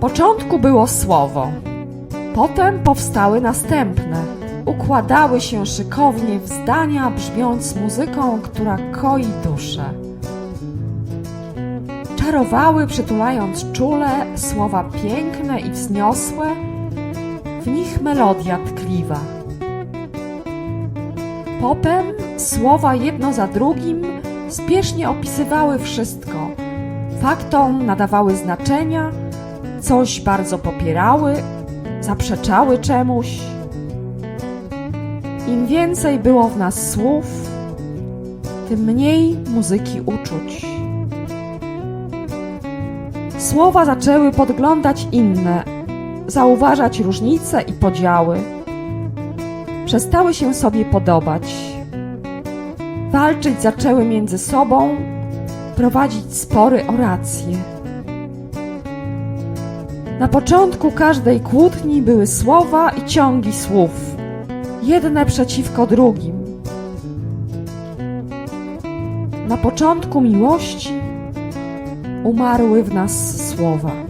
początku było słowo, potem powstały następne. Układały się szykownie w zdania, brzmiąc muzyką, która koi duszę. Czarowały, przytulając czule słowa piękne i wzniosłe, w nich melodia tkliwa. Potem słowa jedno za drugim spiesznie opisywały wszystko. Faktom nadawały znaczenia, coś bardzo popierały, zaprzeczały czemuś. Im więcej było w nas słów, tym mniej muzyki uczuć. Słowa zaczęły podglądać inne, zauważać różnice i podziały. Przestały się sobie podobać. Walczyć zaczęły między sobą, prowadzić spory o rację. Na początku każdej kłótni były słowa i ciągi słów, jedne przeciwko drugim. Na początku miłości umarły w nas słowa.